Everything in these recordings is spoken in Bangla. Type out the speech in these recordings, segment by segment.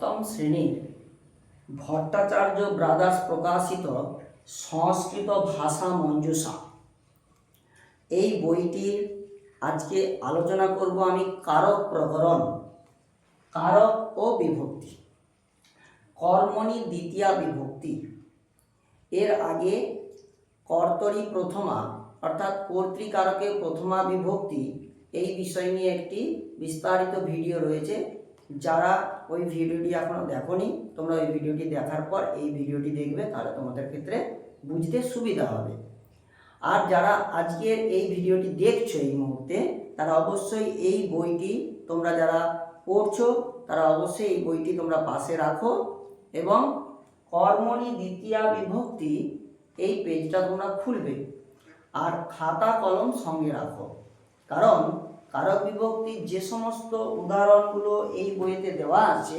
সপ্তম শ্রেণির ভট্টাচার্য ব্রাদার্স প্রকাশিত সংস্কৃত ভাষা মঞ্জুষা। এই বইটির আজকে আলোচনা করব আমি কারক প্রকরণ, কারক ও বিভক্তি, কর্মণি দ্বিতীয়া বিভক্তি। এর আগে কর্তরি প্রথমা, অর্থাৎ কর্তৃকারকে প্রথমা বিভক্তি, এই বিষয় নিয়ে একটি বিস্তারিত ভিডিও রয়েছে। যারা ওই ভিডিওটি এখনও দেখোনি, তোমরা ওই ভিডিওটি দেখার পর এই ভিডিওটি দেখবে, তাহলে তোমাদের ক্ষেত্রে বুঝতে সুবিধা হবে। আর যারা আজকের এই ভিডিওটি দেখছ এই মুহূর্তে, তারা অবশ্যই এই বইটি তোমরা যারা পড়ছো, তারা অবশ্যই এই বইটি তোমরা পাশে রাখো এবং কর্মণি দ্বিতীয়া বিভক্তি এই পেজটা তোমরা খুলবে। আর খাতা কলম সঙ্গে রাখো। কারণ কারক বিভক্তির যে সমস্ত উদাহরণগুলো এই বইতে দেওয়া আছে,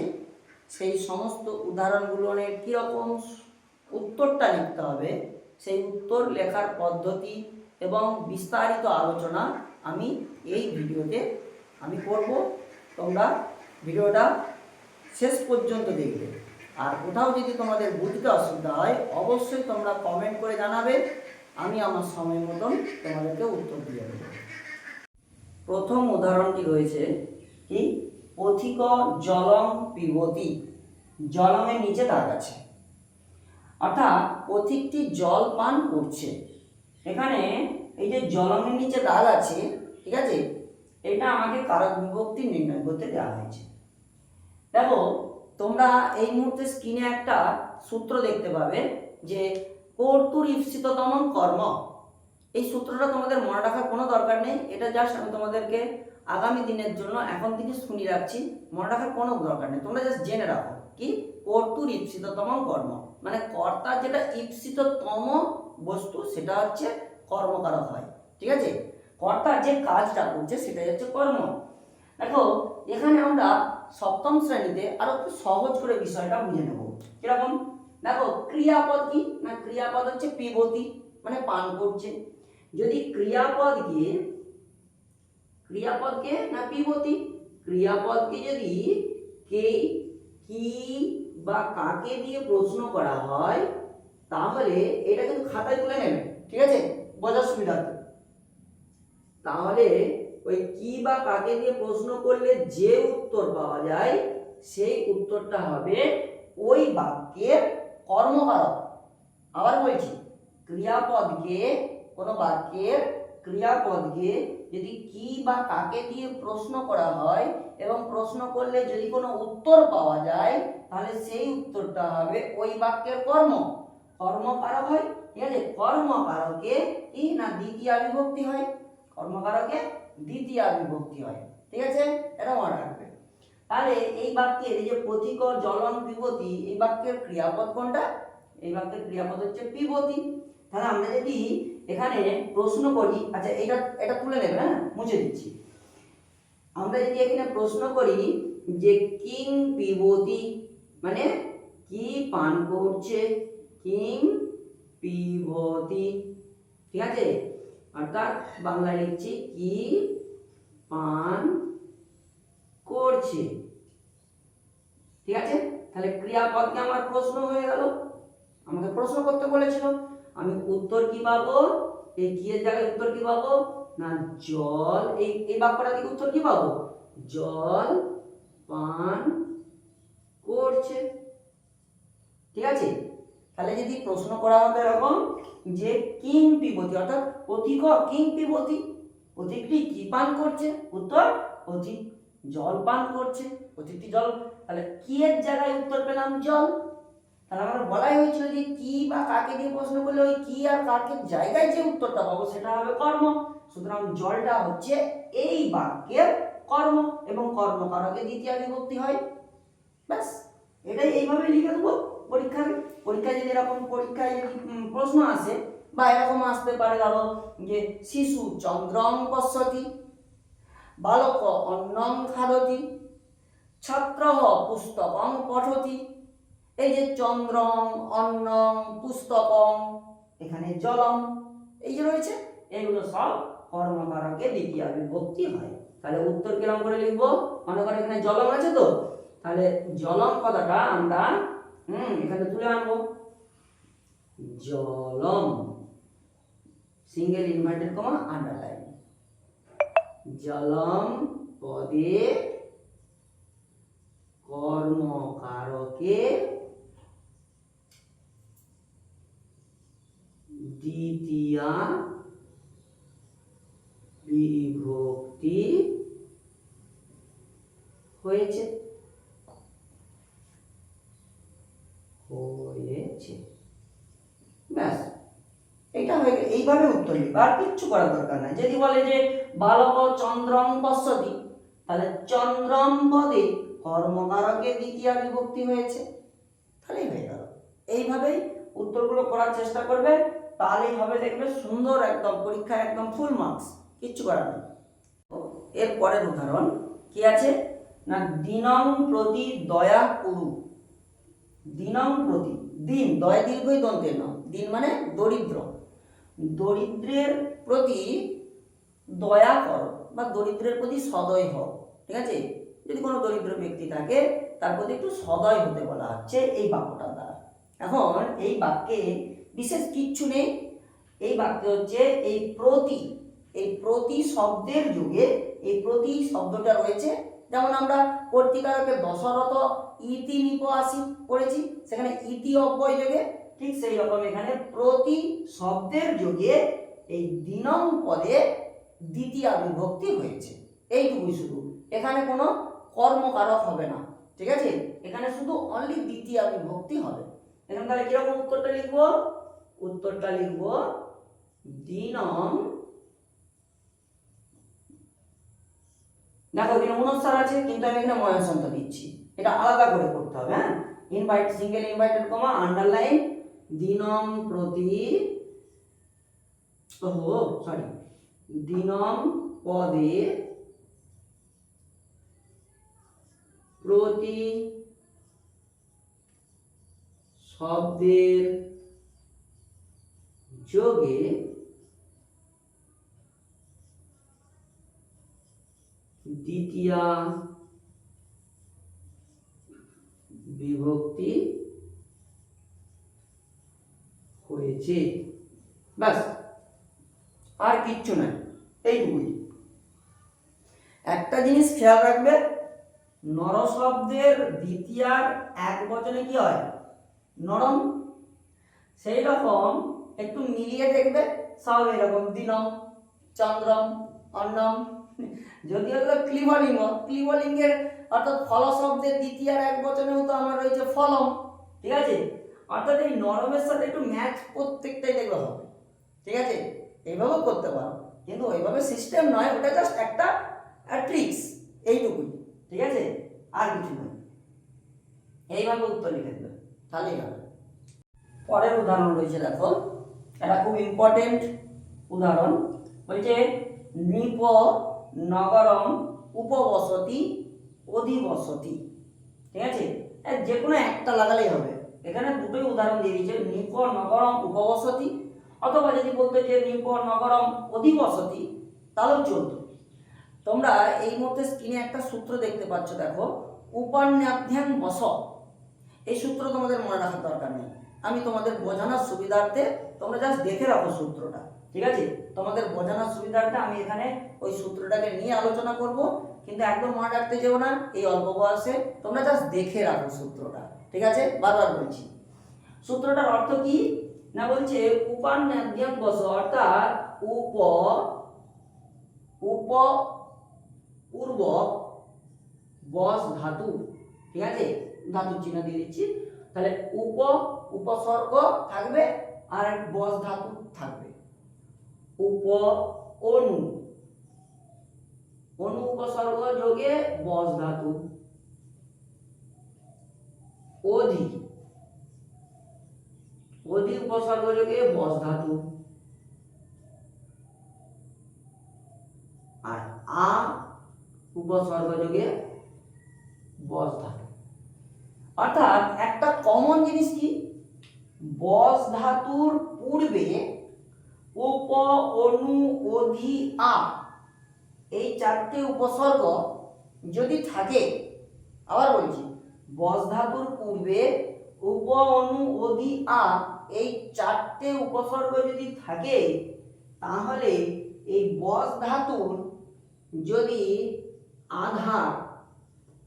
সেই সমস্ত উদাহরণগুলোর কীরকম উত্তরটা লিখতে হবে, সেই উত্তর লেখার পদ্ধতি এবং বিস্তারিত আলোচনা আমি এই ভিডিওতে আমি করব। তোমরা ভিডিওটা শেষ পর্যন্ত দেখবে। আর কোথাও যদি তোমাদের বুঝতে অসুবিধা হয়, অবশ্যই তোমরা কমেন্ট করে জানাবে, আমি আমার সময় মতন তোমাদেরকে উত্তর দিয়ে দেবো। প্রথম উদাহরণটি রয়েছে কি? পথিক জলম পিবতী জলমের নিচে দাগ আছে। অর্থাৎ পথিকটি জল পান করছে। এখানে এই যে জলমের নিচে দাগ আছে, ঠিক আছে? এটা আমাকে কারক বিভক্তি নির্ণয় করতে দেওয়া হয়েছে। দেখো, তোমরা এই মুহূর্তে স্ক্রিনে একটা সূত্র দেখতে পাবে যে কর্তুর ঈপ্সিততম কর্ম। এই সূত্রটা তোমাদের মনে রাখার কোনো দরকার নেই। এটা জাস্ট আমি তোমাদেরকে আগামী দিনের জন্য এখন থেকে শুনিয়ে রাখছি। মনে রাখার কোনো দরকার নেই। তোমরা জাস্ট জেনে রাখো কি? কর্তুর ঈপ্সিততম কর্ম। মানে কর্তার যেটা ঈপ্সিততম বস্তু, সেটা হচ্ছে কর্মকারক হয়। ঠিক আছে? কর্তার যে কাজটা করছে, সেটাই হচ্ছে কর্ম। দেখো, এখানে আমরা সপ্তম শ্রেণীতে আরও একটু সহজ করে বিষয়টা বুঝে নেব। কীরকম? দেখো, ক্রিয়াপদ কি? না, ক্রিয়াপদ হচ্ছে পিবতী মানে পান করছে। যদি ক্রিয়াপদকে ক্রিয়াপদকে না পিবতী? ক্রিয়াপদকে যদি কে, কি বা কাকে দিয়ে প্রশ্ন করা হয়, তাহলে এটা কিন্তু খাতায় তুলে নেবে, ঠিক আছে? বোঝার সুবিধার্থে তাহলে ওই কি বা কাকে দিয়ে প্রশ্ন করলে যে উত্তর পাওয়া যায়, সেই উত্তরটা হবে ওই বাক্যের কর্মকারক আবার বলছি ক্রিয়াপদকে কোনো বাক্যের ক্রিয়াপদকে যদি কি বা কাকে দিয়ে প্রশ্ন করা হয় এবং প্রশ্ন করলে যদি কোনো উত্তর পাওয়া যায়, তাহলে সেই উত্তরটা হবে ওই বাক্যের কর্ম। কর্মকারক হয়, ঠিক আছে? কর্মকারকে কি না দ্বিতীয় বিভক্তি হয়? কর্মকারকে দ্বিতীয় বিভক্তি হয়, ঠিক আছে? এটা মনে রাখবে। তাহলে এই বাক্যের এই যে প্রতীক জলন বিভূতি, এই বাক্যের ক্রিয়াপদ কোনটা? এই বাক্যের ক্রিয়াপদ হচ্ছে পিবতী তাহলে আমরা যদি এখানে প্রশ্ন করি। আচ্ছা এটা এটা তুলে নেবে হ্যাঁ? মুছে দিচ্ছি। আমরা যদি এখানে প্রশ্ন করি যে কিং পিবতী মানে কি পান করছে? কিং পিবতী ঠিক আছে? অর্থাৎ বাংলায় লিখছি, কি পান করছে? ঠিক আছে? তাহলে ক্রিয়াপদকে আমার প্রশ্ন হয়ে গেল। আমাকে প্রশ্ন করতে বলেছিল। আমি উত্তর কি পাবো? এই কি এর জায়গায় উত্তর কি পাবো? না, জল। এই এই বাক্যটা থেকে উত্তর কি পাবো? জল পান করছে। ঠিক আছে? তাহলে যদি প্রশ্ন করা হবে এরকম যে কিং পিবতী অর্থাৎ পথিক, কিং পিবতী পথিকটি কি পান করছে? উত্তর, পথিক জল পান করছে। পথিকটি জল, তাহলে কি এর জায়গায় উত্তর পেলাম? জল। তাহলে আমার বলাই হয়েছিল যে কি বা কাকে দিয়ে প্রশ্ন করলে ওই কি আর কাকে জায়গায় যে উত্তরটা পাবো সেটা হবে কর্ম। সুতরাং জলটা হচ্ছে এই বাক্যের কর্ম এবং কর্ম কর্মকারকে দ্বিতীয় বিভক্তি হয়। ব্যাস, এটাই এইভাবে লিখে দেবো পরীক্ষায় পরীক্ষায় যদি এরকম পরীক্ষায় যদি প্রশ্ন আসে বা এরকম আসতে পারে ধরো যে শিশু চন্দ্রং পশ্যতি বালক অন্নং খাদতি ছাত্র পুস্তকং পঠতি এই যে চন্দ্রং, অন্নং, পুস্তকং, এখানে জলম এই যে রয়েছে, এগুলো সব কর্মকারকে দ্বিতীয় বিভক্তি হয়। তাহলে উত্তর কিরম করে লিখব? মনে করো এখানে জলম আছে তো? তাহলে জলম কথাটা আমরা, হুম, এখানে তুলে আনব। জলম সিঙ্গেল ইনভার্টেড কমা আন্ডারলাইন জলম পদে কর্মকারকে দ্বিতীয়া বিভক্তি হয়েছে। হয়েছে। ব্যাস, এটা হয়ে গেল। এইভাবে উত্তর লিখবে। আর কিচ্ছু করার দরকার নাই। যদি বলে যে বালক চন্দ্রম পশ্যতি, তাহলে চন্দ্রম পদে কর্মকারকে দ্বিতীয় বিভক্তি হয়েছে। তাহলেই হয়ে গেল। এইভাবেই উত্তরগুলো করার চেষ্টা করবে। তাহলেই হবে দেখবে সুন্দর একদম, পরীক্ষায় একদম ফুল মার্কস কিচ্ছু করার নেই। এর পরের উদাহরণ, কি আছে? না, দিনং প্রতি দয়া কুরু। দিনং প্রতি, দিন, দয়া দীর্ঘই দন্তের নাম। দিন মানে দরিদ্র। দরিদ্রের প্রতি দয়া করো, বা দরিদ্রের প্রতি সদয় হও, ঠিক আছে? যদি কোনো দরিদ্র ব্যক্তি থাকে, তার প্রতি একটু সদয় হতে বলা হচ্ছে এই বাক্যটা দ্বারা। এখন এই বাক্যে বিশেষ কিচ্ছু নেই। এই বাক্য হচ্ছে, এই প্রতি এই প্রতি শব্দের যুগে এই প্রতি শব্দটা রয়েছে। যেমন আমরা কর্তিকারকের দশরথ ইতি নিপ আসি পড়েছি, সেখানে ইতি অব্যয় যোগে, ঠিক সেই রকম এখানে প্রতি শব্দের যুগে এই দিনম পদে দ্বিতীয় বিভক্তি হয়েছে। এইটুকুই শুধু। এখানে কোনো কর্মকারক হবে না, ঠিক আছে? এখানে শুধু অনলি দ্বিতীয় বিভক্তি হবে। এখানে তাহলে কীরকম উত্তরটা লিখব? উত্তরটা লিখব দিনং দেখো, এখানে উনস্বার আছে, কিন্তু আমি এখানে ময়াসন্ত দিচ্ছি। এটা আলাদা করে করতে হবে হ্যাঁ? Invite single invited comma underline দিনম প্রতি, ওহো সরি দিনম পদে প্রতি শব্দের যোগে দ্বিতীয়া বিভক্তি হয়েছে। ব্যাস, আর কিচ্ছু নাই এইটুকুই। একটা জিনিস খেয়াল রাখবে নর শব্দের দ্বিতীয়ার এক বচনে কি হয়? নরম। সেই রকম একটু মিলিয়ে দেখবে, সব এরকম, দিনম, চন্দ্রম, অন্নম। যদিও এগুলো ক্লিবলিঙ্গ ক্লিবলিঙ্গের অর্থাৎ ফল শব্দের দ্বিতীয় আর এক বচনেও তো আমার রয়েছে ফলম, ঠিক আছে? অর্থাৎ এই নরমের সাথে একটু ম্যাচ প্রত্যেকটাই দেখবে হবে, ঠিক আছে? এইভাবেও করতে পারো, কিন্তু ওইভাবে সিস্টেম নয়, ওটা জাস্ট একটা ট্রিক্স এইটুকুই, ঠিক আছে? আর কিছু নয়। এইভাবে উত্তর লিখে দেবে, তাহলেই হবে। পরের উদাহরণ রয়েছে, দেখো। এটা খুব ইম্পর্টেন্ট উদাহরণ। বলছে নৃপ নগরম উপবসতি, অধিবসতি। ঠিক আছে? যে কোনো একটা লাগালেই হবে। এখানে দুটোই উদাহরণ দিয়ে দিয়েছে নৃপ নগরম উপবসতি অথবা যদি বলতে যে নৃপ নগরম অধিবসতি তাহলেও চলতো তোমরা এই মধ্যে স্ক্রিনে একটা সূত্র দেখতে পাচ্ছ, দেখো। উপন্যাধ্যান বস। এই সূত্র তোমাদের মনে রাখার দরকার নেই। আমি তোমাদের বোঝানোর সুবিধার্থে, তোমরা জাস্ট দেখে রাখো সূত্রটা, ঠিক আছে? তোমাদের বোঝানোর সুবিধার্থে আমি এখানে ওই সূত্রটাকে নিয়ে আলোচনা করব, কিন্তু একদম মনে রাখতে যেও না, এই অল্প বয়সে তোমরা জাস্ট দেখে রাখো সূত্রটা, ঠিক আছে? বারবার বলছি। সূত্রটার অর্থ কি? না বলছে উপান্যাদ্যম বস, অর্থাৎ উপ উপ পূর্বক বস ধাতু, ঠিক আছে? ধাতু চিহ্ন দিয়ে দিচ্ছি। তাহলে উপ উপসর্গ থাকবে আর এক বস ধাতু থাকবে। উপ অনু। অনু উপসর্গ যোগে বস ধাতু। অধি। অধি উপসর্গ যোগে বস ধাতু। আর আ উপসর্গ যোগে বস ধাতু। অর্থাৎ একটা কমন জিনিস কি? বস ধাতুর পূর্বে উপ অনু অধি আ। এই চারটে উপসর্গ যদি থাকে, আবার বলছি, বস ধাতুর পূর্বে উপ অনু অধি আ, এই চারটে উপসর্গ যদি থাকে, তাহলে এই বস ধাতুর যদি আধার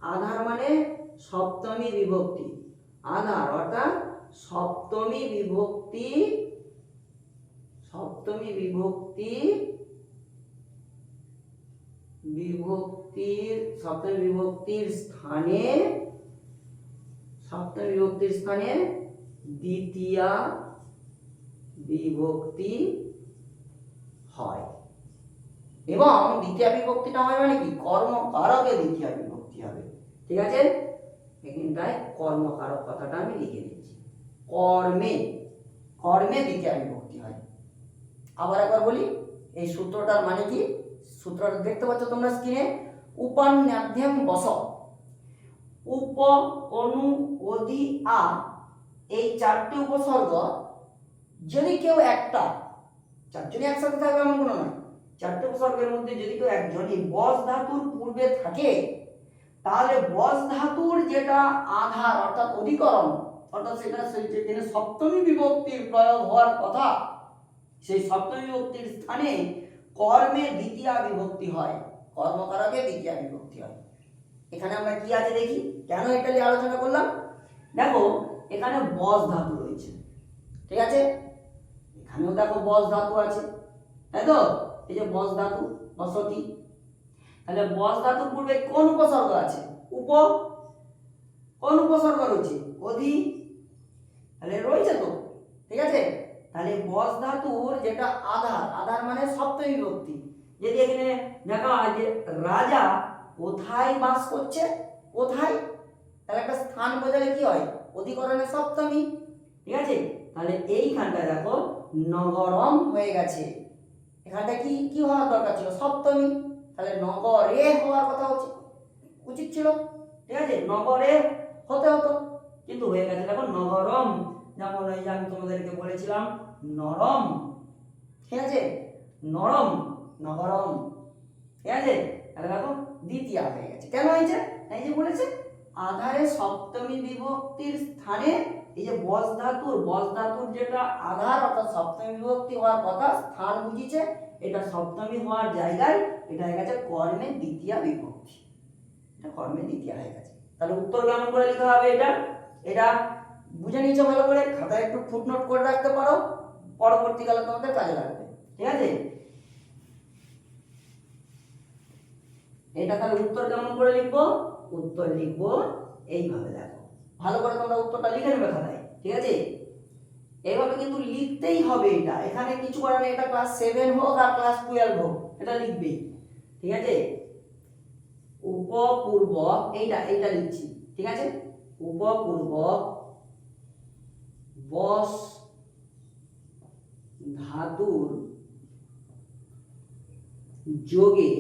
আধার মানে সপ্তমী বিভক্তি, আধার অর্থাৎ সপ্তমী বিভক্তি সপ্তমী বিভক্তি, বিভক্তির, সপ্তমী বিভক্তির স্থানে, সপ্তমী বিভক্তির স্থানে দ্বিতীয়া বিভক্তি হয়। এবং দ্বিতীয় বিভক্তিটা হয় মানে কি? কর্মকারকে দ্বিতীয় বিভক্তি হবে। ঠিক আছে? এখানটায় কর্মকারক কথাটা আমি লিখে দিচ্ছি। কর্মে কর্মে দ্বিতীয় বিভক্তি হয়। আবার একবার বলি, এই সূত্রটার মানে কি? সূত্রটা দেখতে পাচ্ছ তোমরা স্ক্রিনে উপান্যাধ্যম বস। উপ অনু অধি আ, এই চারটি উপসর্গ যদি কেউ একটা, চারজনই একসাথে থাকবে এমন কোনো নয়। চারটে উপসর্গের মধ্যে যদি কেউ একজনই বস ধাতুর পূর্বে থাকে, তাহলে বস ধাতুর যেটা আধার অর্থাৎ অধিকরণ অর্থাৎ সেটা যেখানে সপ্তমী বিভক্তির প্রয়োগ হওয়ার কথা, সেই সপ্তমী বিভক্তির স্থানে কর্মে দ্বিতীয় বিভক্তি হয়। কর্মকারকে দ্বিতীয় বিভক্তি হয়। এখানে আমরা কি আছে দেখি? কেন এটা নিয়ে আলোচনা করলাম? দেখো, এখানে বস ধাতু রয়েছে। ঠিক আছে? এখানেও দেখো বস ধাতু আছে। তাই তো? এই যে বস ধাতু, বসতি। তাহলে বস ধাতুর পূর্বে কোন উপসর্গ আছে? উপ। কোন উপসর্গ রয়েছে? অধি তাহলে রয়েছে তো, ঠিক আছে? তাহলে বস ধাতুর যেটা আধার আধার মানে সপ্তমী বিভক্তি যদি এখানে দেখা হয় যে রাজা কোথায় বাস করছে? কোথায়? তাহলে একটা স্থান বোঝালে কি হয়? অধিকরণে সপ্তমী, ঠিক আছে? তাহলে এইখানটা দেখো, নগরম হয়ে গেছে। এখানটা কি কি হওয়ার দরকার ছিল? সপ্তমী। তাহলে নগরে হওয়ার কথা উচিত উচিত ছিল, ঠিক আছে? নগরে হতে হতো, কিন্তু হয়ে গেছে দেখো নগরম। যেমন ওই যে আমি তোমাদেরকে বলেছিলাম, নরম। ঠিক আছে? নরম নগরম ঠিক আছে? তাহলে দেখো, দ্বিতীয় হয়ে গেছে। কেন হয়েছে? এই যে বলেছে, আধারে সপ্তমী বিভক্তির স্থানে এই যে বস ধাতুর বস ধাতুর যেটা আধার, অর্থাৎ সপ্তমী বিভক্তি হওয়ার কথা, স্থান বুঝিছে এটা সপ্তমী হওয়ার জায়গায় এটা হয়ে গেছে কর্মের দ্বিতীয় বিভক্তি। এটা কর্মের দ্বিতীয় হয়ে গেছে। তাহলে উত্তর কেমন করে লিখতে হবে এটা? এটা বুঝে নিয়েছো ভালো করে, খাতায় একটু ফুটনোট করে রাখতে পারো, পরবর্তীকালে তোমাদের কাজে লাগবে, ঠিক আছে? এটা তাহলে উত্তর কেমন করে লিখব? উত্তর লিখব এইভাবে দেখো। ভালো করে তোমরা উত্তরটা লিখে নেবে খাতায়, ঠিক আছে? এইভাবে কিন্তু লিখতেই হবে এটা। এখানে কিছু করার নেই, এটা ক্লাস সেভেন হোক আর ক্লাস টুয়েলভ হোক, এটা লিখবেই, ঠিক আছে? উপপূর্বক এইটা এইটা লিখছি, ঠিক আছে? উপপূর্ব বস ধাতুর যোগে,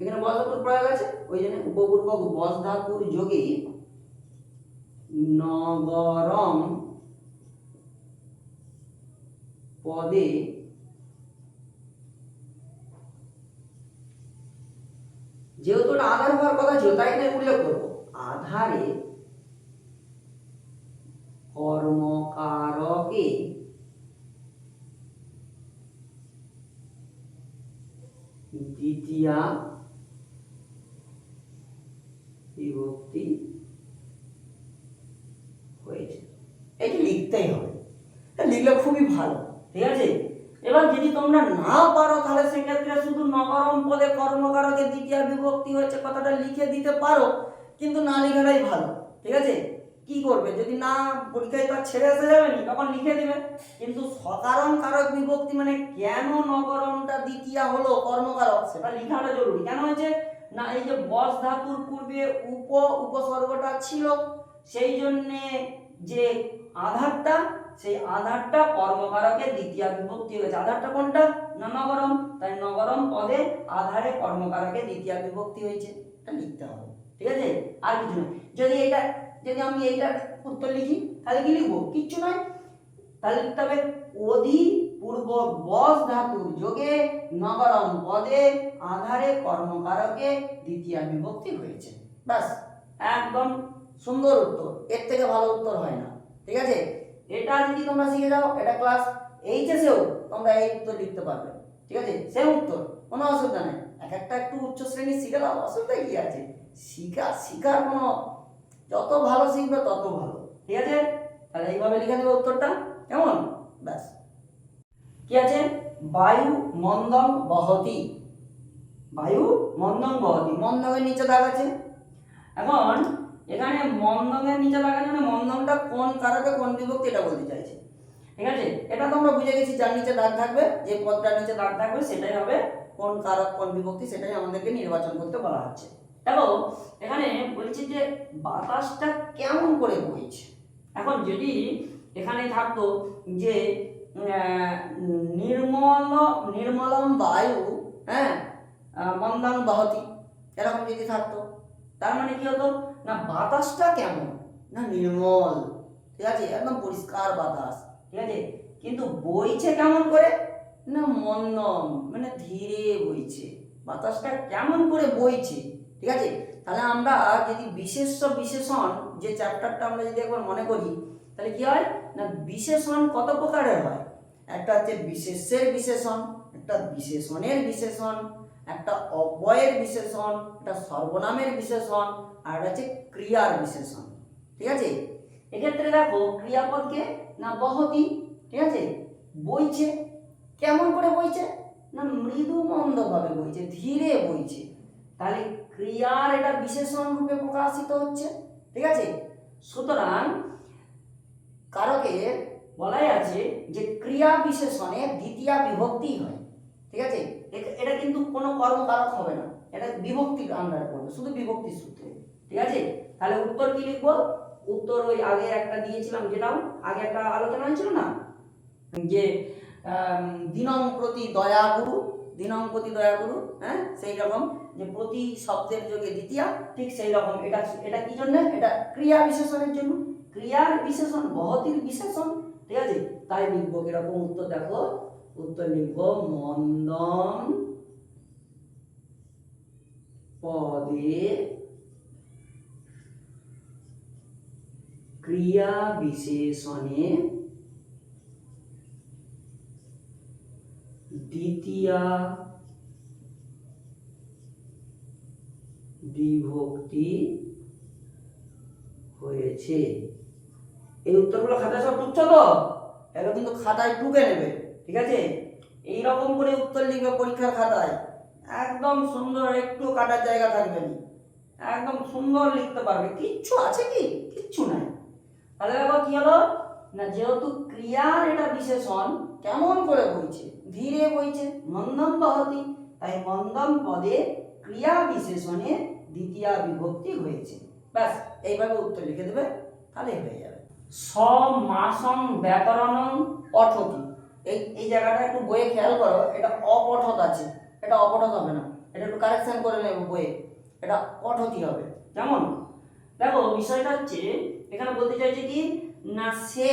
এখানে বস ধাতুর প্রয়োগ আছে, ওই জন্য উপপূর্বক বস ধাতুর যোগে নগরম পদে যেহেতু আধার হওয়ার কথা ছিল, তাই উল্লেখ করব। আধারে কর্মকারকে। দ্বিতীয়া বিভক্তি হয়েছে। এটি লিখতেই হবে। লিখলে খুবই ভালো। ঠিক আছে? এবার যদি তোমরা না পারো, তাহলে সেক্ষেত্রে শুধু নগরম পদে কর্মকারকের দ্বিতীয় বিভক্তি হয়েছে কথাটা লিখে দিতে পারো, কিন্তু না লিখাটাই ভালো। ঠিক আছে? কি করবে? যদি না পরীক্ষায় তো ছেড়ে আসা যাবে না, তখন লিখে দিবে। কিন্তু সকারণ কারক বিভক্তি মানে কেন নগরমটা দ্বিতীয় হলো কর্মকারক সেটা লিখাটা জরুরি। কেন হয়েছে? না, এই যে বস ধাতুর পূর্বে উপ উপসর্গটা ছিল, সেই জন্যে যে আধারটা, সেই আধারটা কর্মকারকের দ্বিতীয় বিভক্তি হয়েছে। আধারটা কোনটা? না নগরম তাই নগরম পদে আধারে কর্মকারকের দ্বিতীয় বিভক্তি হয়েছে। এটা লিখতে হবে। ঠিক আছে? আর কিছু যদি এটা যদি আমি এইটার উত্তর লিখি, তাহলে কি লিখব? কিচ্ছু নয়। তাহলে লিখতে হবে, অধি পূর্ব বস ধাতুর যোগে নগরম পদে আধারে কর্মকারকে দ্বিতীয় বিভক্তি হয়েছে। ব্যাস, একদম সুন্দর উত্তর। এর থেকে ভালো উত্তর হয় না। ঠিক আছে? এটা যদি তোমরা শিখে যাও, এটা ক্লাস এইচএসেও তোমরা এই উত্তর লিখতে পারবে। ঠিক আছে? সেম উত্তর, কোনো অসুবিধা নেই। এক একটা একটু উচ্চ শ্রেণি শিখে দাও, অসুবিধা কি আছে? শিখা, শিখার কোনো যত ভালো শিখবে তত ভালো। ঠিক আছে? তাহলে এইভাবে লিখে দেবে উত্তরটা। কেমন? ব্যাস। কি আছে? বায়ু মন্দন বহতি। বায়ু মন্দন বহতি। মন্দনের নিচে দাগ আছে। এখন এখানে মন্দনের নিচে দাগ আছে মানে মন্দনটা কোন কারকে কোন বিভক্তি এটা বলতে চাইছে। ঠিক আছে? এটা তো আমরা বুঝে গেছি যার নিচে দাগ থাকবে, যে পদটার নিচে দাগ থাকবে, সেটাই হবে কোন কারক কোন বিভক্তি, সেটাই আমাদেরকে নির্বাচন করতে বলা হচ্ছে। দেখো এখানে বলছে যে বাতাসটা কেমন করে বইছে? এখন যদি এখানে থাকতো যে নির্মল, নির্মলম বায়ু হ্যাঁ মন্দং বহতি, এরকম যদি থাকতো, তার মানে কি হতো? না, বাতাসটা কেমন? না, নির্মল। ঠিক আছে? একদম পরিষ্কার বাতাস। ঠিক আছে? কিন্তু বইছে কেমন করে? না, মন্দম মানে ধীরে বইছে। বাতাসটা কেমন করে বইছে? ঠিক আছে? তাহলে আমরা যদি বিশেষ্য বিশেষণ যে চ্যাপ্টারটা আমরা যদি একবার মনে করি, তাহলে কি হয়? না, বিশেষণ কত প্রকারের হয়? একটা হচ্ছে বিশেষের বিশেষণ, একটা বিশেষণের বিশেষণ, একটা অব্যয়ের বিশেষণ, একটা সর্বনামের বিশেষণ, আর একটা হচ্ছে ক্রিয়ার বিশেষণ। ঠিক আছে? এক্ষেত্রে দেখো, ক্রিয়াপদকে না বহতি, ঠিক আছে? বইছে। কেমন করে বইছে? না, মৃদু মন্দভাবে বইছে, ধীরে বইছে। তাহলে ক্রিয়ার এটা বিশেষণ রূপে প্রকাশিত হচ্ছে, ঠিক আছে? সুতরাং কারকের বলাই আছে যে ক্রিয়া বিশেষণে দ্বিতীয় বিভক্তি হয়, ঠিক আছে? এটা কিন্তু কোনো কর্মকারক হবে না, এটা বিভক্তির আন্ডারে পড়বে, শুধু বিভক্তি সূত্রে, ঠিক আছে? তাহলে উত্তর কি লিখব? উত্তর ওই আগে একটা দিয়েছিলাম, যেটাও আগে একটা আলোচনা হয়েছিল না? যে দিনম প্রতি দয়া গুরু দিনং প্রতি দয়া গুরু হ্যাঁ? সেই রকম যে প্রতি শব্দের যোগে দ্বিতীয়া, ঠিক সেই রকম। এটা এটা কি জন্য? এটা ক্রিয়া বিশেষণের জন্য। ক্রিয়ার বিশেষণ, বহতির বিশেষণ, ঠিক আছে? তাই লিখব কীরকম? উত্তর দেখো। উত্তর লিখব, মন্দন পদে ক্রিয়া বিশেষণে দ্বিতীয়া বিভক্তি হয়েছে। এই উত্তরগুলো খাতায় সব টুকছো তো? এগুলো কিন্তু খাতায় ঢুকে নেবে, ঠিক আছে? এই রকম করে উত্তর লিখবে পরীক্ষার খাতায়। একদম সুন্দর, একটু কাটার জায়গা থাকবে না। একদম সুন্দর লিখতে পারবে। কিচ্ছু আছে কি? কিচ্ছু নাই। তাহলে দেখো কি হলো? না, যেহেতু ক্রিয়ার এটা বিশেষণ কেমন করে বইছে? ধীরে বইছে মন্দম বহতি। তাই মন্দম পদে ক্রিয়া বিশেষণে দ্বিতীয় বিভক্তি হয়েছে। ব্যাস এইভাবে উত্তর লিখে দেবে তাহলে হয়ে যাবে। সমাসং ব্যাকরণং পঠতি। এই এই জায়গাটা একটু বইয়ে খেয়াল করো এটা অপঠত আছে। এটা অপঠত হবে না। এটা একটু কারেকশন করে নেব বইয়ে। এটা পঠতি হবে। যেমন দেখো বিষয়টা হচ্ছে এখানে বলতে চাইছে কি? না সে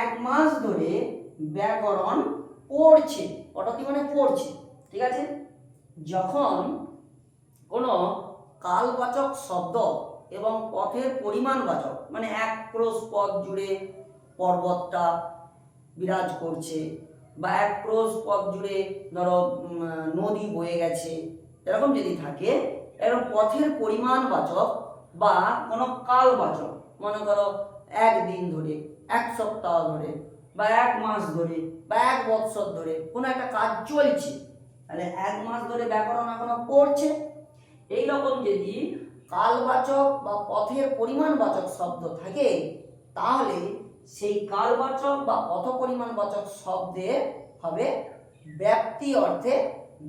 এক মাস ধরে ব্যাকরণ পড়ছে পঠতি মানে পড়ছে, ঠিক আছে? যখন কোনো কালবাচক শব্দ এবং পথের পরিমাণবাচক মানে এক ক্রোশ পথ জুড়ে পর্বতটা বিরাজ করছে বা এক ক্রোশ পথ জুড়ে ধরো নদী বয়ে গেছে, এরকম যদি থাকে, এরকম পথের পরিমাণবাচক বা কোনো কালবাচক, মনে করো, একদিন ধরে, এক সপ্তাহ ধরে বা এক মাস ধরে, বা এক বৎসর ধরে, কোনো একটা কাজ চলছে, তাহলে এক মাস ধরে ব্যাকরণ এখনও পড়ছে। এই রকম যদি কালবাচক বা পথের পরিমাণবাচক শব্দ থাকে, তাহলে সেই কালবাচক বা পথ পরিমাণবাচক শব্দে হবে ব্যাপ্তি অর্থে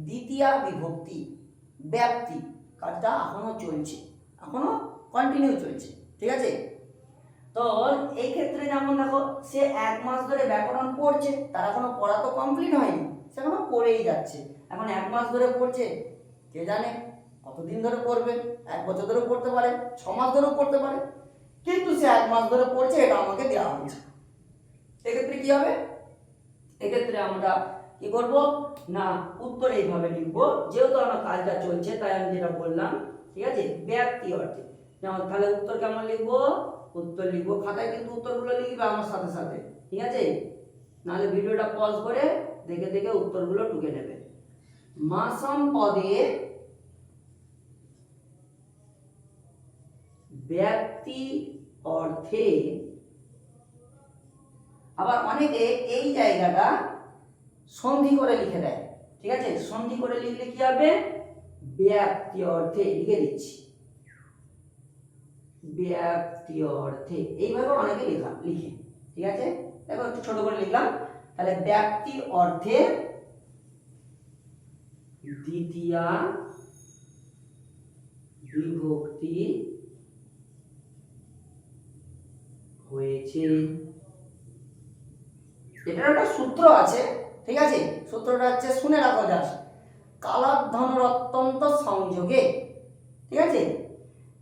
দ্বিতীয় বিভক্তি। ব্যাপ্তি, কাজটা এখনও চলছে এখনও কন্টিনিউ চলছে, ঠিক আছে? তো এই ক্ষেত্রে যেমন দেখো, সে এক মাস ধরে ব্যাকরণ পড়ছে, তার এখনও পড়া তো কমপ্লিট হয়নি, সে এখনও পড়েই যাচ্ছে। এখন এক মাস ধরে পড়ছে, কে জানে কতদিন ধরে পড়বে, এক বছর ধরে পড়তে পারে, ছ মাস ধরেও পড়তে পারে। কিন্তু সে এক মাস ধরে পড়ছে, এটা আমাকে দেওয়া হয়েছে। এক্ষেত্রে কি হবে? এক্ষেত্রে আমরা কি করব? না, উত্তর এইভাবে লিখব, যেহেতু আমার কাজটা চলছে, তাই আমি যেটা বললাম, ঠিক আছে? ব্যাপ্তি অর্থে। যেমন তাহলে উত্তর কেমন লিখব? উত্তর লিখব, খাতায় কিন্তু উত্তরগুলো লিখবে আমার সাথে সাথে, ঠিক আছে? নাহলে ভিডিওটা পজ করে দেখে দেখে উত্তরগুলো টুকে নেবে। মাসম পদে ব্যক্তি অর্থে আবার অনেকে এই জায়গাটা সন্ধি করে লিখে দেয়, ঠিক আছে? সন্ধি করে লিখলে কি হবে? ব্যক্তি অর্থে লিখে দিচ্ছি। ব্যক্তি অর্থে এইভাবে অনেকে লেখা লিখে, ঠিক আছে? দেখো, একটু ছোট করে লিখলাম। তাহলে অর্থে বিভক্তি হয়েছে। এটার একটা সূত্র আছে, ঠিক আছে? সূত্রটা হচ্ছে, শুনে রাখো যাস কালাধনের অত্যন্ত সংযোগে, ঠিক আছে?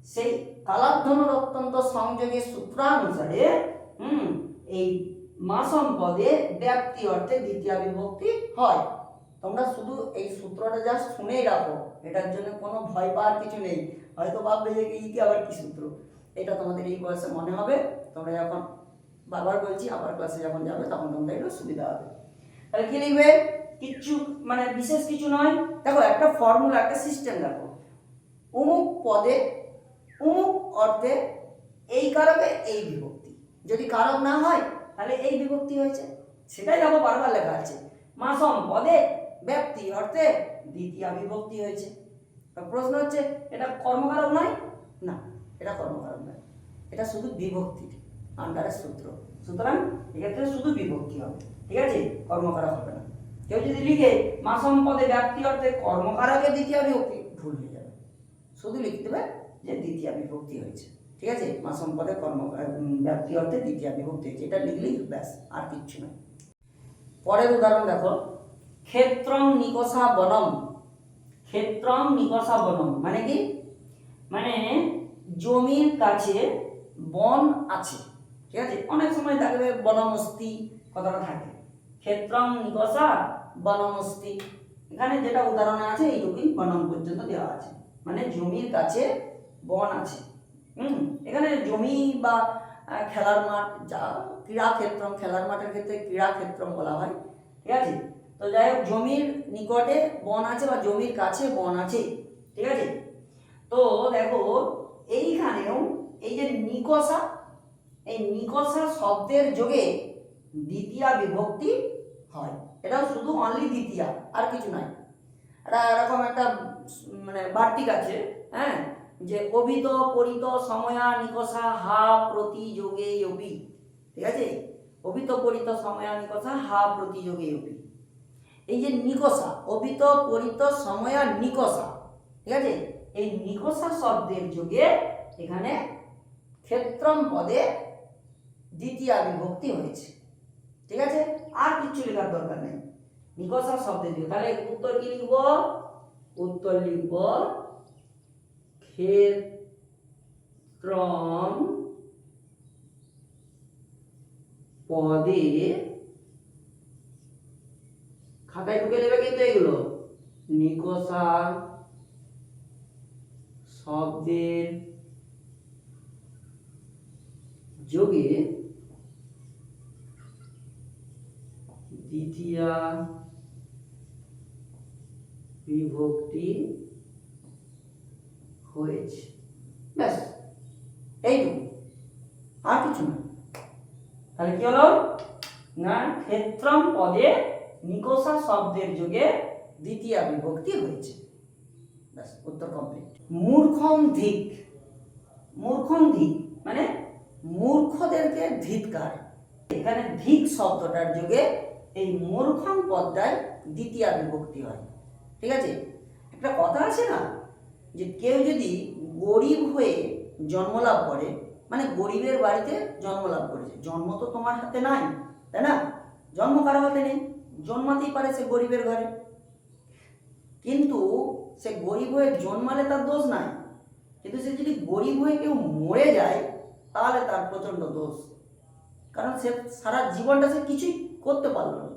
সেই কালাধনের অত্যন্ত সংযোগে সূত্রানুসারে, হুম, এই মাসম পদে ব্যাপ্তি অর্থে দ্বিতীয় বিভক্তি হয়। তোমরা শুধু এই সূত্রটা জাস্ট শুনেই রাখো, এটার জন্য কোনো ভয় পাওয়ার কিছু নেই। হয়তো ভাববে যে কি আবার কি সূত্র? এটা তোমাদের এই বয়সে মনে হবে। তোমরা যখন বারবার বলছি, আবার ক্লাসে যখন যাবে, তখন তোমাদের একটু সুবিধা হবে। তাহলে কি লিখবে? কিচ্ছু মানে বিশেষ কিছু নয়। দেখো, একটা ফর্মুলা একটা সিস্টেম দেখো। অমুক পদে অমুক অর্থে এই কারকে এই বিভক্তি। যদি কারক না হয়, তাহলে এই বিভক্তি হয়েছে। সেটাই দেখো বারবার লেখা আছে। মাসম পদে ব্যক্তি অর্থে দ্বিতীয় বিভক্তি হয়েছে। প্রশ্ন হচ্ছে, এটা কর্মকারক নয়? না, এটা কর্মকারক নয়। এটা শুধু বিভক্তির আন্ডারের সূত্র। সুতরাং এক্ষেত্রে শুধু বিভক্তি হবে। ঠিক আছে? কর্মকারক হবে না। কেউ যদি লিখে, মাসম পদে ব্যক্তি অর্থে কর্মকারকের দ্বিতীয় বিভক্তি, ভুল হয়ে যাবে। শুধু লিখতে হবে যে দ্বিতীয় বিভক্তি হয়েছে। ঠিক আছে? মাসম পদে কর্ম ব্যক্তি অর্থে দ্বিতীয় বিভক্তি হয়েছে। এটা লিখলেই ব্যাস, আর কিচ্ছু নয়। পরের উদাহরণ দেখো। ক্ষেত্রম নিকষা বনম। ক্ষেত্রম নিকষা বনম। মানে কি? মানে জমির কাছে বন আছে। ঠিক আছে? অনেক সময় থাকবে বনমস্তি কথাটা থাকে। ক্ষেত্রম নিকষা বনমস্তি। এখানে যেটা উদাহরণে আছে, এইটুকুই বনম পর্যন্ত দেওয়া আছে। মানে জমির কাছে বন আছে। হুম? এখানে জমি বা খেলার মাঠ, যা ক্রীড়া ক্ষেত্রম খেলার মাঠের ক্ষেত্রে ক্রীড়া ক্ষেত্রম বলা হয়, ঠিক আছে? তো যাই হোক, জমির নিকটে বন আছে বা জমির কাছে বন আছে, ঠিক আছে? তো দেখো, এইখানেও এই যে নিকষা, এই নিকষা শব্দের যোগে দ্বিতীয়া বিভক্তি হয়। এটাও শুধু অনলি দ্বিতীয়া, আর কিছু নাই। এটা এরকম একটা মানে বার্তিক আছে হ্যাঁ? যে অভিত পরিত সময়া, নিকষা, হা, প্রতিযোগে অপি। ঠিক আছে? অভিত পরিত সময়া, নিকষা, হা, প্রতিযোগে অপি। এই যে নিকষা অভিত পরিত সময়া, নিকষা, ঠিক আছে? এই নিকষা শব্দের যুগে এখানে ক্ষেত্রম পদে দ্বিতীয় বিভক্তি হয়েছে। ঠিক আছে? আর কিছু লেখার দরকার নেই। নিকষা শব্দের যুগে। তাহলে উত্তর কি লিখব? উত্তর লিখব ক্ষেত্রম পদে খাতায় ঢুকে নেবে কিন্তু এগুলো। নিকষা শব্দের যোগে দ্বিতীয়া বিভক্তি হয়েছে। ব্যাস, এইটুকু। আর কিছু না। তাহলে কি হলো? না ক্ষেত্রম পদে নিকষা শব্দের যুগে দ্বিতীয় বিভক্তি হয়েছে। ব্যাস, উত্তর কমপ্লিট মূর্খম ধিক। মূর্খম ধিক মানে মূর্খদেরকে ধিৎকার। এখানে ধিক শব্দটার যুগে এই মূর্খম পদটায় দ্বিতীয় বিভক্তি হয়। ঠিক আছে? একটা কথা আছে না? যে কেউ যদি গরিব হয়ে জন্মলাভ করে মানে গরিবের বাড়িতে জন্মলাভ করেছে জন্ম তো তোমার হাতে নাই, তাই না? জন্ম কারও হাতে নেই, জন্মাতেই পারে সে গরিবের ঘরে। কিন্তু সে গরিব হয়ে জন্মালে তার দোষ নাই। কিন্তু সে যদি গরিব হয়ে কেউ মরে যায়, তাহলে তার প্রচণ্ড দোষ। কারণ সে সারা জীবনটা সে কিছুই করতে পারল না।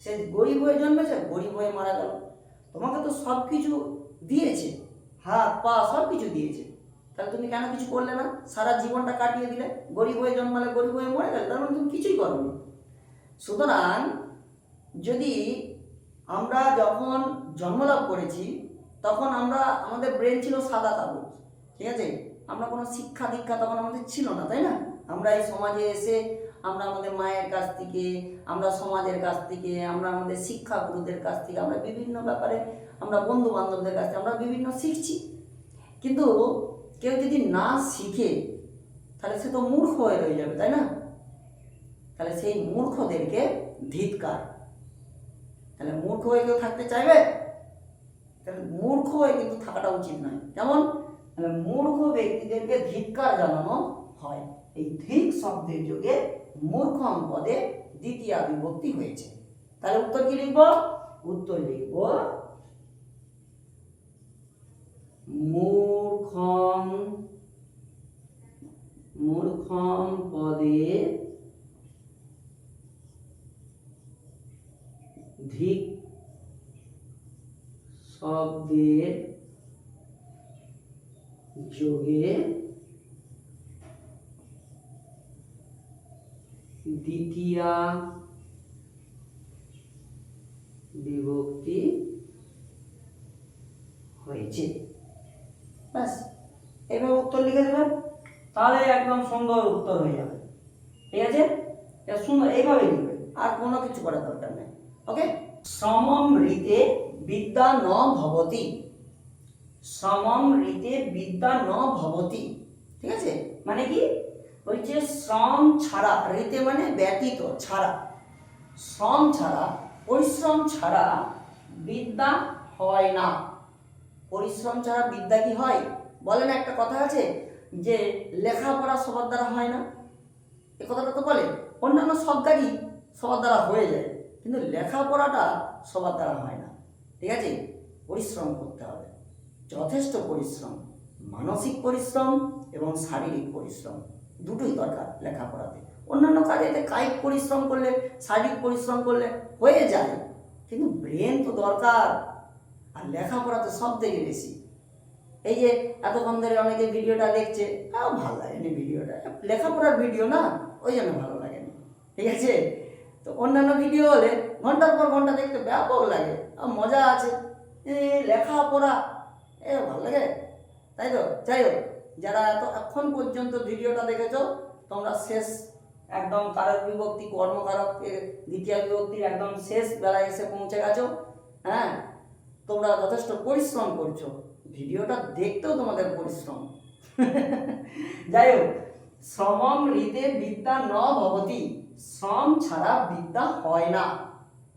সে গরিব হয়ে জন্মেছে, গরিব হয়ে মারা গেল। তোমাকে তো সব কিছু দিয়েছে। হাত, পা সব কিছু দিয়েছে। তাহলে তুমি কেন কিছু করলে না? সারা জীবনটা কাটিয়ে দিলে। গরিব হয়ে জন্মালে গরিব হয়ে মরে গেলে তার মানে তুমি কিছুই করনি। সুতরাং যদি আমরা যখন জন্মলাভ করেছি, তখন আমরা, আমাদের ব্রেন ছিল সাদা কাগজ ঠিক আছে? আমরা কোনো শিক্ষা দীক্ষা তখন আমাদের ছিল না, তাই না? আমরা এই সমাজে এসে আমরা আমাদের মায়ের কাছ থেকে, আমরা সমাজের কাছ থেকে, আমরা আমাদের শিক্ষাগুরুদের কাছ থেকে, আমরা বিভিন্ন ব্যাপারে আমরা বন্ধু বান্ধবদের কাছ থেকে আমরা বিভিন্ন শিখছি। কিন্তু কেউ যদি না শিখে, তাহলে সে তো মূর্খ হয়ে রয়ে যাবে, তাই না? তাহলে সেই মূর্খদেরকে ধিৎকার। তাহলে মূর্খ হয়ে কেউ থাকতে চাইবে? তাহলে মূর্খ হয়ে কিন্তু থাকাটা উচিত নয়। কেমন মূর্খ ব্যক্তিদেরকে ধিৎকার জানানো হয়। এই ধিক শব্দের যুগে মূর্খম পদে দ্বিতীয় বিভক্তি হয়েছে। তাহলে উত্তর কি লিখব? উত্তর লিখব, মূর্খম মূর্খম পদে ধিক শব্দের যোগে দ্বিতীয়া বিভক্তি হয়েছে। ব্যাস এভাবে উত্তর লিখে দেবেন? তাহলে একদম সুন্দর উত্তর হয়ে যাবে। ঠিক আছে? এটা সুন্দর এইভাবে লিখবে। আর কোনো কিছু করার দরকার নেই। ওকে? সমম রীতে বিদ্যা ন ভবতি। সমম রীতে বিদ্যা ন ভবতি। ঠিক আছে? মানে কি? বলছে শ্রম ছাড়া রীতে মানে ব্যতীত ছাড়া। শ্রম ছাড়া, পরিশ্রম ছাড়া বিদ্যা হয় না। পরিশ্রম ছাড়া বিদ্যা কি হয়? বলেন একটা কথা আছে যে লেখাপড়া সবার দ্বারা হয় না। এ কথাটা তো বলে, অন্যান্য সব কাজই সবার দ্বারা হয়ে যায়, কিন্তু লেখাপড়াটা সবার দ্বারা হয় না। ঠিক আছে? পরিশ্রম করতে হবে। যথেষ্ট পরিশ্রম, মানসিক পরিশ্রম এবং শারীরিক পরিশ্রম। দুটোই দরকার লেখাপড়াতে। অন্যান্য কাজেতে কায়িক পরিশ্রম করলে, শারীরিক পরিশ্রম করলে হয়ে যায়, কিন্তু ব্রেন তো দরকার, আর লেখাপড়াতে সব থেকে বেশি। এই যে এতক্ষণ ধরে অনেকে ভিডিওটা দেখছে, তাও ভালো লাগেনি ভিডিওটা। লেখাপড়ার ভিডিও না, ওই জন্য ভালো লাগেনি, ঠিক আছে? তো অন্যান্য ভিডিও হলে ঘণ্টার পর ঘণ্টা দেখতে ব্যাপক লাগে, আর মজা আছে। এ লেখাপড়া, এ ভালো লাগে, তাই তো? যাই হোক। যারা এত এখন পর্যন্ত ভিডিওটা দেখেছ, তোমরা শেষ একদম কারক বিভক্তি, কর্মকারক এর দ্বিতীয় বিভক্তির একদম শেষ বেলায় এসে পৌঁছে গেছো হ্যাঁ? তোমরা যথেষ্ট পরিশ্রম করছ। ভিডিওটা দেখতেও তোমাদের পরিশ্রম। যাই হোক শ্রমম রীতে বিদ্যা ন ভবতি শ্রম ছাড়া বিদ্যা হয় না।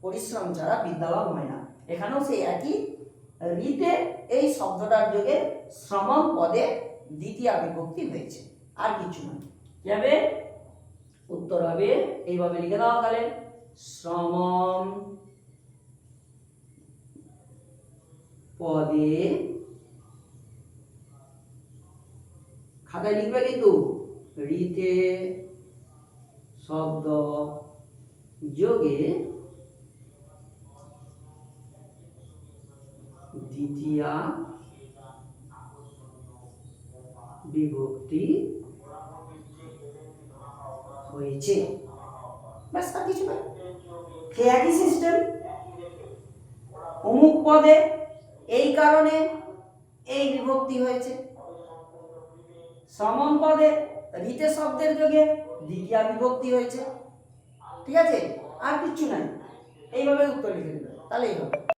পরিশ্রম ছাড়া বিদ্যা লাভ হয় না। এখানেও সেই একই রীতে এই শব্দটার যোগে শ্রমম পদে দ্বিতীয় বিভক্তি হয়েছে। আর কিছু না কি হবে? উত্তর হবে, এইভাবে লিখে দাও তাহলে। শ্রমম পদে খাতায় লিখবে কিন্তু রিতে শব্দ যোগে দ্বিতীয়া বিভক্তি হয়েছে। ব্যাস, আর কিছু না। সে একই সিস্টেম অমুক পদে এই কারণে এই বিভক্তি হয়েছে। সমন পদে রিতে শব্দের যোগে দ্বিতীয় বিভক্তি হয়েছে। ঠিক আছে? আর কিচ্ছু নাই। এইভাবে উত্তর লিখে দেবে তাহলেই হবে।